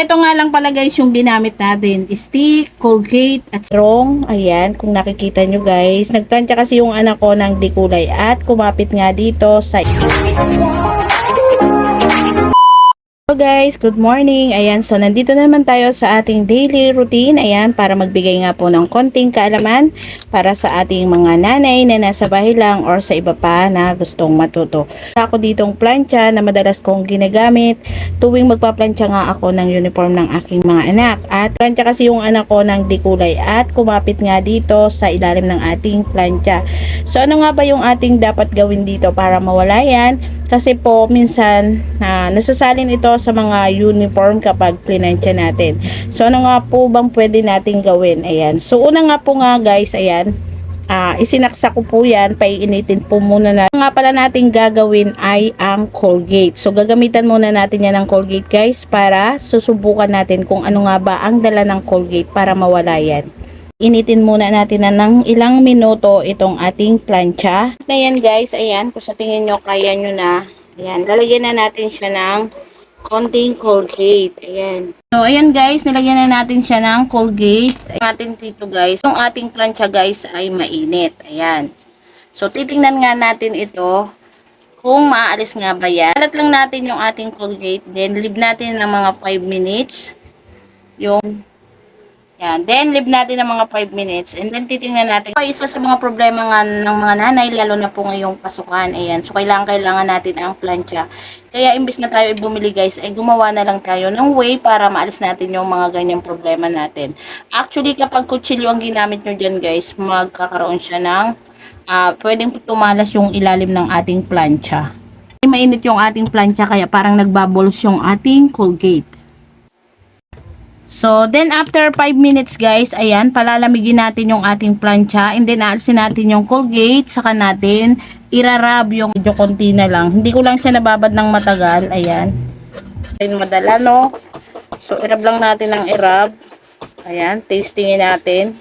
ito nga lang pala guys yung ginamit natin. Stick, Colgate, at strong. Ayan, kung nakikita nyo guys. Nagplantya kasi yung anak ko ng dikulay at kumapit nga dito sa guys, good morning. Ayan, so nandito na naman tayo sa ating daily routine. Ayan, para magbigay nga po ng konting kaalaman para sa ating mga nanay na nasa bahay lang or sa iba pa na gustong matuto. Ako ditong plancha na madalas kong ginagamit tuwing magpaplantya nga ako ng uniform ng aking mga anak. At plancha kasi yung anak ko ng dikulay at kumapit nga dito sa ilalim ng ating plancha. So ano nga ba yung ating dapat gawin dito para mawala yan? Kasi po minsan na nasasalin ito sa mga uniform kapag plinansya natin. So ano nga po bang pwede nating gawin? Ayan. So una nga po nga guys, ayan. Ah, isinaksa ko po yan, paiinitin po muna na. Ang nga pala natin gagawin ay ang Colgate. So gagamitan muna natin yan ng Colgate guys para susubukan natin kung ano nga ba ang dala ng Colgate para mawala yan. Initin muna natin na ng ilang minuto itong ating plancha. Na yan guys, ayan, kung sa tingin nyo kaya nyo na, ayan, lalagyan na natin siya ng konting Colgate. Ayan. So, ayan guys, nilagyan na natin siya ng Colgate. Ayan natin dito guys. Yung ating plancha guys ay mainit. Ayan. So, titingnan nga natin ito kung maaalis nga ba yan. Alat lang natin yung ating Colgate. Then, leave natin ng mga 5 minutes. Yung yan. Then, leave natin ng mga 5 minutes. And then, titingnan natin. So, isa sa mga problema nga ng mga nanay, lalo na po ngayong pasukan. Ayan. So, kailangan, kailangan natin ang plancha. Kaya, imbis na tayo bumili guys, ay gumawa na lang tayo ng way para maalis natin yung mga ganyang problema natin. Actually, kapag kutsilyo ang ginamit nyo dyan guys, magkakaroon siya ng, ah, pwedeng tumalas yung ilalim ng ating plancha. Mainit yung ating plancha, kaya parang nagbabols yung ating Colgate. So, then after 5 minutes guys, ayan, palalamigin natin yung ating plancha and then aalisin natin yung Colgate, saka natin irarab yung medyo konti na lang. Hindi ko lang siya nababad ng matagal, ayan. Ayan, madala no. So, irab lang natin ng irab. Ayan, tastingin natin.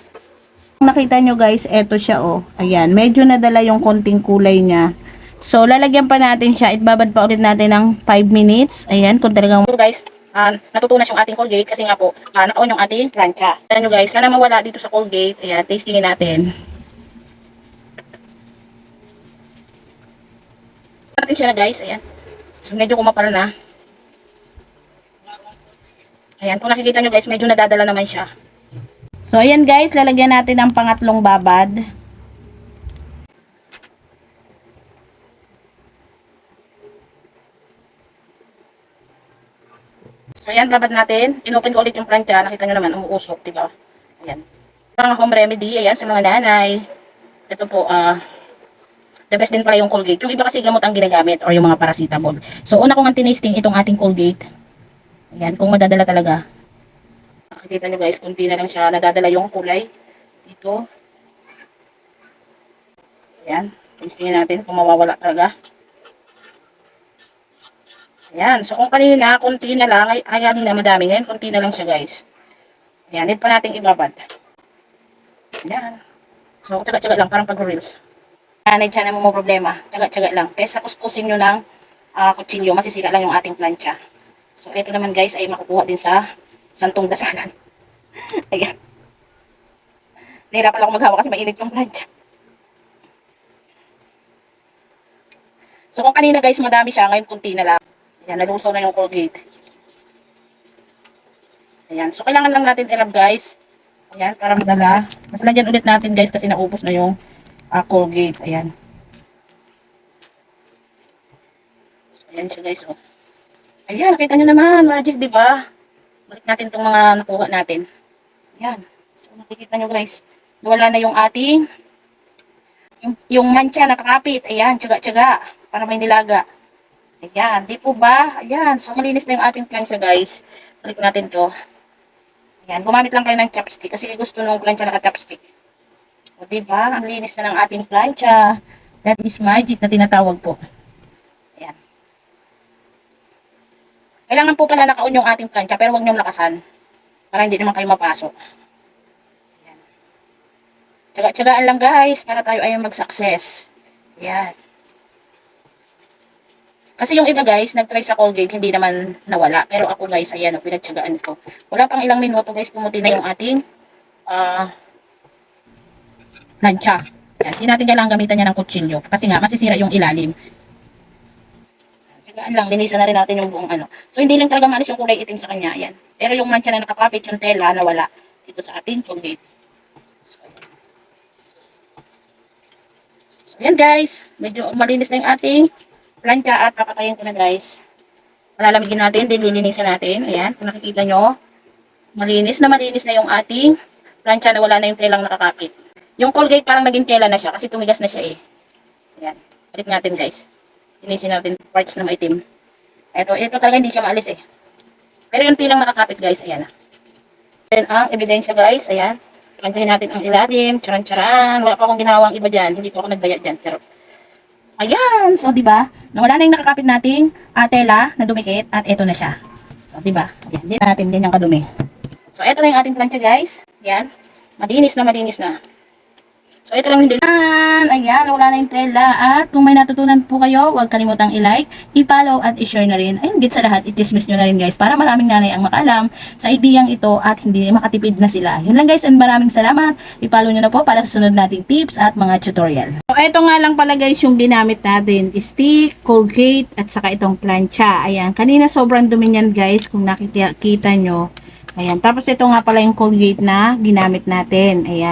Nakita nyo guys, eto siya oh. Ayan, medyo nadala yung konting kulay niya. So, lalagyan pa natin siya. Ibabad pa ulit natin ng 5 minutes. Ayan, kung talagang... Guys, uh, natutunas yung ating Colgate kasi nga po, uh, naka-on yung ating plancha. Ayan nyo guys, sana mawala dito sa Colgate. Ayan, tastingin natin. natin siya na guys, ayan. So, medyo kumapal na. Ayan, kung nakikita nyo guys, medyo nadadala naman siya. So, ayan guys, lalagyan natin ng pangatlong babad. So, ayan, babad natin. Inopen ko ulit yung plancha. Nakita nyo naman, umuusok, diba? Ayan. Mga home remedy, ayan, sa mga nanay. Ito po, ah, the best din pala yung Colgate. Yung iba kasi gamot ang ginagamit or yung mga paracetamol. So, una kong antinisting itong ating Colgate. Ayan, kung madadala talaga. Nakikita nyo guys, kunti na lang siya. Nadadala yung kulay. Dito. Ayan. Tastingin natin kung mawawala talaga. Ayan. So, kung kanina, kunti na lang, ay, ayan na madami. Ngayon, kunti na lang siya, guys. Ayan. Need pa natin ibabad. Ayan. So, tsaga-tsaga lang, parang pag-reels. Nanay siya na mo problema. Tsaga-tsaga lang. Kesa kuskusin nyo ng uh, kutsilyo, masisira lang yung ating plancha. So, ito naman, guys, ay makukuha din sa santong dasalan. Ayan. Nahirapan ako maghawa kasi mainit yung plancha. So, kung kanina, guys, madami siya, ngayon kunti na lang. Ayan, nalusaw na yung Colgate. Ayan. So, kailangan lang natin i-rub, guys. Ayan, para madala. Mas lagyan ulit natin, guys, kasi naubos na yung uh, Colgate. Ayan. So, ayan siya, guys. Oh. Ayan, nakita nyo naman. Magic, di ba? Balik natin itong mga nakuha natin. Ayan. So, nakikita nyo, guys. Wala na yung ating yung, yung mancha nakakapit. Ayan, tsaga-tsaga. Para may nilaga. Ayan, di po ba? Ayan, so malinis na yung ating plancha guys. Balik natin to. Ayan, gumamit lang kayo ng chopstick kasi gusto nung plancha naka-chopstick. O di ba? Ang linis na ng ating plancha. That is magic na tinatawag po. Ayan. Kailangan po pala naka-on yung ating plancha pero huwag niyong lakasan. Para hindi naman kayo mapasok. Ayan. Tsaga-tsagaan lang guys para tayo ay mag-success. Ayan. Kasi yung iba guys, nag-try sa Colgate, hindi naman nawala. Pero ako guys, ayan, pinagtsagaan ko. Wala pang ilang minuto guys, pumuti na yung ating ah plancha. Yan, hindi natin kailangan gamitan niya ng kutsilyo. Kasi nga, masisira yung ilalim. Tsagaan lang, linisan na rin natin yung buong ano. So, hindi lang talaga maalis yung kulay itim sa kanya. Yan. Pero yung mancha na nakakapit, yung tela, nawala dito sa ating Colgate. So, ayan. So, yan guys. Medyo malinis na yung ating plancha at papatayin ko na guys. Palalamigin natin, din lilinisan natin. Ayan, kung nakikita nyo, malinis na malinis na yung ating plancha na wala na yung telang nakakapit. Yung Colgate parang naging tela na siya kasi tumigas na siya eh. Ayan, balik natin guys. Linisin natin parts na maitim. Ito, ito talaga hindi siya maalis eh. Pero yung telang nakakapit guys, ayan na. Then ang ebidensya guys, ayan. Planchahin natin ang ilalim, charan-charan. Wala pa akong ginawang iba dyan. Hindi po ako nagdaya dyan. Pero Ayan. So, di ba? Nawala na yung nakakapit nating ah, tela na dumikit at ito na siya. So, di ba? Ayan. Hindi natin ganyan kadumi. So, ito na yung ating plancha, guys. Ayan. Malinis na malinis na. So, ito lang yung design. Ayan. Wala na yung tela. At kung may natutunan po kayo, huwag kalimutang i-like, i-follow at i-share na rin. Ayun, git sa lahat, i-dismiss nyo na rin, guys. Para maraming nanay ang makaalam sa ideyang ito at hindi makatipid na sila. Yun lang, guys. And maraming salamat. I-follow nyo na po para sa sunod nating tips at mga tutorial. So, ito nga lang pala guys yung ginamit natin. Stick, Colgate, at saka itong plancha. Ayan. Kanina sobrang dumi niyan guys kung nakikita nyo. Ayan. Tapos ito nga pala yung Colgate na ginamit natin. Ayan.